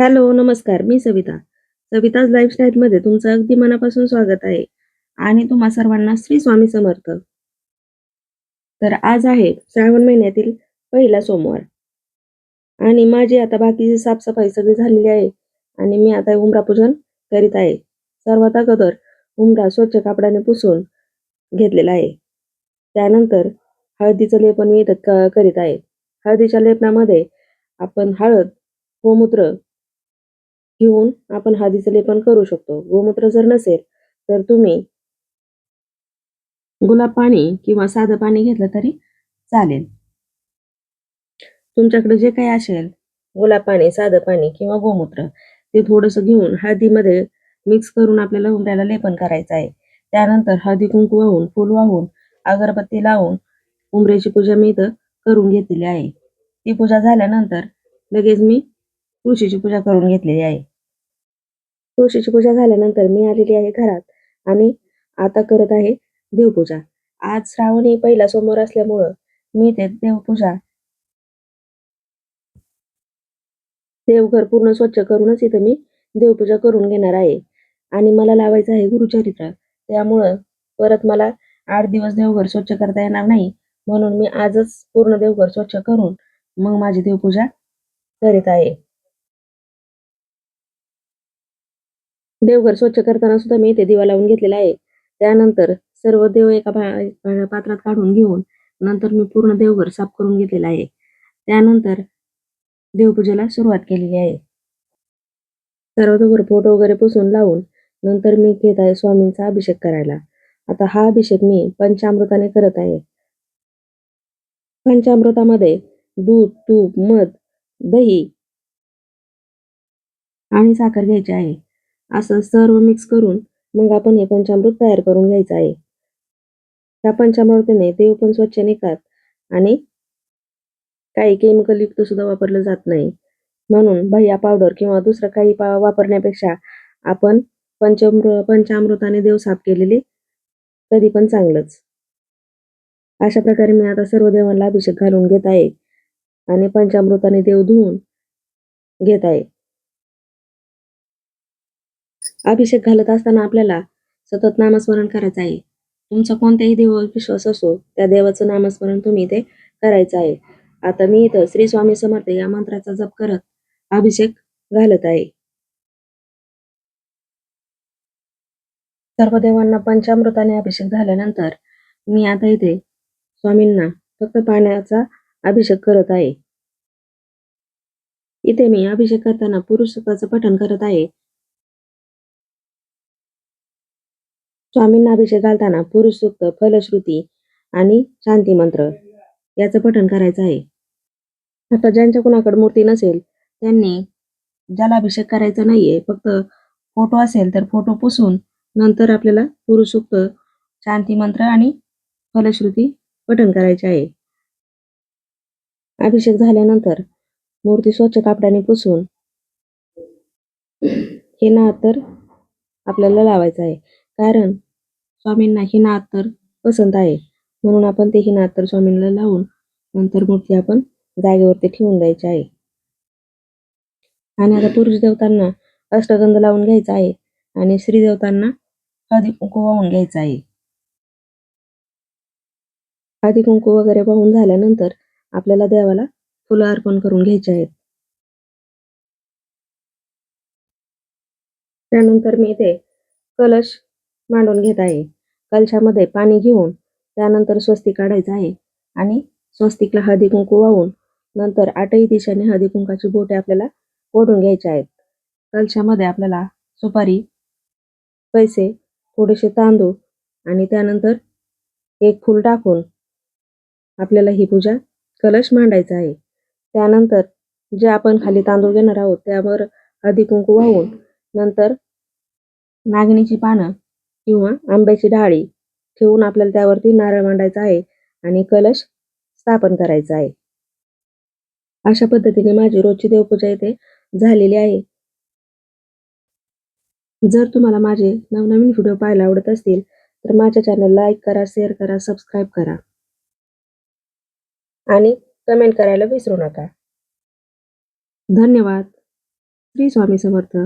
Hello, नमस्कार. मी सविता. सविताज लाईफस्टाईलमध्ये तुमचं अगदी मनापासून स्वागत आहे आणि तुम्हा सर्वांना श्री स्वामी समर्थ. तर आज आहे श्रावण महिन्यातील पहिला सोमवार आणि माझी आता बाकीची साफसफाई सगळी झालेली आहे आणि मी आता उमरा पूजन करीत आहे. सर्वात अगोदर उमरा स्वच्छ कापडाने पुसून घेतलेला आहे. त्यानंतर हळदीचं लेपन मी इथं क करीत आहे. हळदीच्या लेपनामध्ये आपण हळद, गोमूत्र घेऊन आपण हळदीचं लेपन करू शकतो. गोमूत्र जर नसेल तर तुम्ही गुलाब पाणी किंवा साधं पाणी घेतलं तरी चालेल. तुमच्याकडे जे काही असेल गुलाब पाणी, साधं पाणी किंवा गोमूत्र ते थोडंसं घेऊन हळदीमध्ये मिक्स करून आपल्याला उंबऱ्याला लेपन करायचं आहे. त्यानंतर हळदी कुंकू वाहून, फूल वाहून, अगरबत्ती लावून उंबऱ्याची पूजा मी इथं करून घेतलेली आहे. ती पूजा झाल्यानंतर लगेच मी तुळशीची पूजा करून घेतलेली आहे. तुळशीची पूजा झाल्यानंतर मी आलेली आहे घरात आणि आता करत आहे देवपूजा. आज श्रावणी पहिला सोमवार असल्यामुळं मी ते देवपूजा देवघर पूर्ण स्वच्छ करूनच इथं मी देवपूजा करून घेणार आहे आणि मला लावायचं आहे गुरुचरित्र. त्यामुळं परत मला आठ दिवस देवघर स्वच्छ करता येणार नाही म्हणून मी आजच पूर्ण देवघर स्वच्छ करून मग माझी देवपूजा करीत आहे. देवघर स्वच्छ करताना सुद्धा मी इथे दिवा लावून घेतलेला आहे. त्यानंतर सर्व देव एका पात्रात काढून घेऊन नंतर मी पूर्ण देवघर साफ करून घेतलेला आहे. त्यानंतर देवपूजेला सुरुवात केलेली आहे. सर्वातोवर फोटो वगैरे पुसून लावून नंतर मी घेत आहे स्वामींचा अभिषेक करायला. आता हा अभिषेक मी पंचामृताने करत आहे. पंचामृतामध्ये दूध, तूप, मध, दही आणि साखर घ्यायची आहे. असं सर्व मिक्स करून मग आपण हे पंचामृत तयार करून घ्यायचं आहे. त्या पंचामृताने देव पण स्वच्छ निघतात आणि काही केमिकल युक्त सुद्धा वापरलं जात नाही. म्हणून भैया पावडर किंवा दुसरं काही पा वापरण्यापेक्षा आपण पंचमृ पंचामृताने देव साफ केलेले कधी पण चांगलंच. अशा प्रकारे मी आता सर्व देवांना अभिषेक घालून घेत आहे आणि पंचामृताने देव धुवून घेत आहे. अभिषेक घालत असताना आपल्याला सतत नामस्मरण करायचं आहे. तुमचा कोणत्याही देवावर विश्वास असो त्या देवाचं नामस्मरण तुम्ही इथे करायचं आहे. आता मी इथं श्री स्वामी समर्थ या मंत्राचा जप करत अभिषेक घालत आहे. सर्व देवांना पंचामृताने अभिषेक झाल्यानंतर मी आता इथे स्वामींना फक्त पाण्याचा अभिषेक करत आहे. इथे मी अभिषेक करताना पुरुषत्वाचं पठण करत आहे. स्वामींना अभिषेक घालताना पुरुष सूक्त, फलश्रुती आणि शांती मंत्र याचं पठण करायचं आहे. आता ज्यांच्या कुणाकडे मूर्ती नसेल त्यांनी ज्याला अभिषेक करायचा नाहीये फक्त फोटो असेल तर फोटो पुसून नंतर आपल्याला पुरुष सूक्त, शांती मंत्र आणि फलश्रुती पठण करायचे आहे. अभिषेक झाल्यानंतर मूर्ती स्वच्छ कापडाने पुसून हे ना तर आपल्याला लावायचं आहे. कारण स्वामींना हिना अत्तर पसंत आहे. म्हणून आपण ते हिना अत्तर स्वामींना लावून नंतर मूर्ती आपण जागेवरती ठेवून द्यायची आहे. आणि आता पुरुष देवतांना अष्टगंध लावून घ्यायचा आहे आणि स्त्री देवतांना हळदी कुंकू वाहून घ्यायचा आहे. हळदी कुंकू वगैरे वाहून झाल्यानंतर आपल्याला देवाला फुलं अर्पण करून घ्यायची आहेत. त्यानंतर मी इथे कलश मांडून घेत आहे. कलशामध्ये पाणी घेऊन त्यानंतर स्वस्तिक काढायचं आहे आणि स्वस्तिकला हळदी कुंकू वाहून नंतर आठही दिशाने हळदी कुंकाची बोटे आपल्याला ओढून घ्यायचे आहेत. कलशामध्ये आपल्याला सुपारी, पैसे, थोडेसे तांदूळ आणि त्यानंतर एक फूल टाकून आपल्याला ही पूजा कलश मांडायचा आहे. त्यानंतर जे आपण खाली तांदूळ घेणार आहोत त्यावर हळदी कुंकू वाहून नंतर नागणीची पानं किंवा आंब्याची डाळी ठेवून आपल्याला त्यावरती नारळ मांडायचा आहे आणि कलश स्थापन करायचा आहे. अशा पद्धतीने माझी रोजची देवपूजा इथे झालेली आहे. जर तुम्हाला माझे नवनवीन व्हिडिओ पाहायला आवडत असतील तर माझ्या चॅनल लाईक करा, शेअर करा, सबस्क्राईब करा आणि कमेंट करायला विसरू नका. धन्यवाद. श्री स्वामी समर्थ